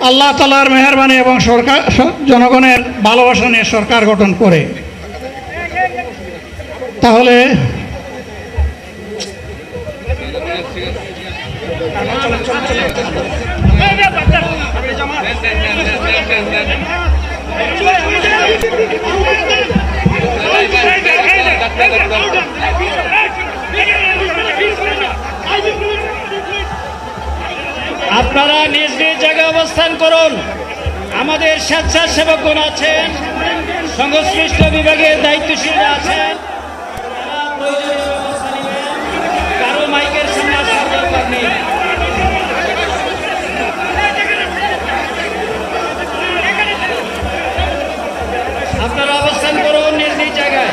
আল্লাহ তালার মেহরবানি এবং সরকার জনগণের ভালোবাসা নিয়ে সরকার গঠন করে। তাহলে আপনারা নিজ নিজ জায়গায় অবস্থান করুন। আমাদের স্বেচ্ছাসেবকগণ আছেন সংশ্লিষ্ট বিভাগের দায়িত্বশীল আছেন। কারও মাইকের নেই। আপনারা অবস্থান করুন নিজ নিজ জায়গায়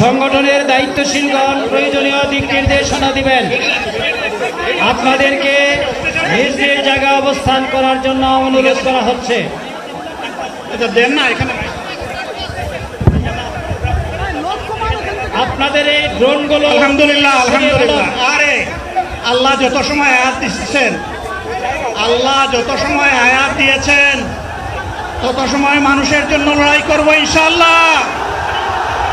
সংগঠনের দায়িত্বশীলগণ প্রয়োজনীয় দিক নির্দেশনা দিবেন। আপনাদেরকে নিজ নিজ জায়গায় অবস্থান করার জন্য অনুরোধ করা হচ্ছে। দেন না এখানে। আপনাদের এই ড্রোনগুলো আলহামদুলিল্লাহ আলহামদুলিল্লাহ। আরে আল্লাহ যত সময় আয়াত দিচ্ছেন আল্লাহ যত সময় আয়াত দিয়েছেন তত সময় মানুষের জন্য লড়াই করব ইনশাল্লাহ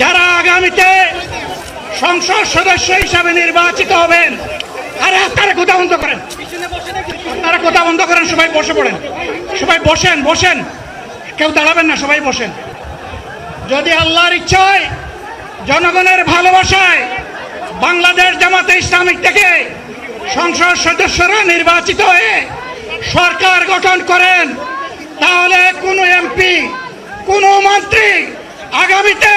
যারা আগামীতে সংসদ সদস্য হিসাবে নির্বাচিত হবেন আরে আপনারা কথা বন্ধ করেন? আপনারা কথা বন্ধ করেন? সবাই বসে পড়েন। সবাই বসেন বসেন। কেউ দাঁড়াবেন না, সবাই বসেন। যদি আল্লাহর ইচ্ছায়, জনগণের ভালোবাসায় বাংলাদেশ জামাতে ইসলামিক থেকে সংসদ সদস্যরা নির্বাচিত হয়ে সরকার গঠন করেন, তাহলে কোনো এমপি, কোনো মন্ত্রী আগামীতে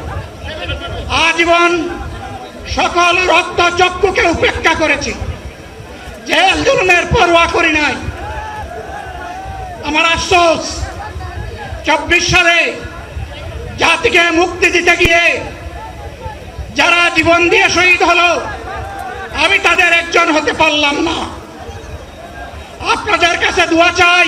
আজীবন সকল রক্ত চক্ষুকে উপেক্ষা করেছি। জেল জুলুমের পরোয়া করি নাই। আমার আফসোস, চব্বিশ সালে জাতিকে মুক্তি দিতে গিয়ে যারা জীবন দিয়ে শহীদ হলো, আমি তাদের একজন হতে পারলাম না। আপনাদের কাছে দোয়া চাই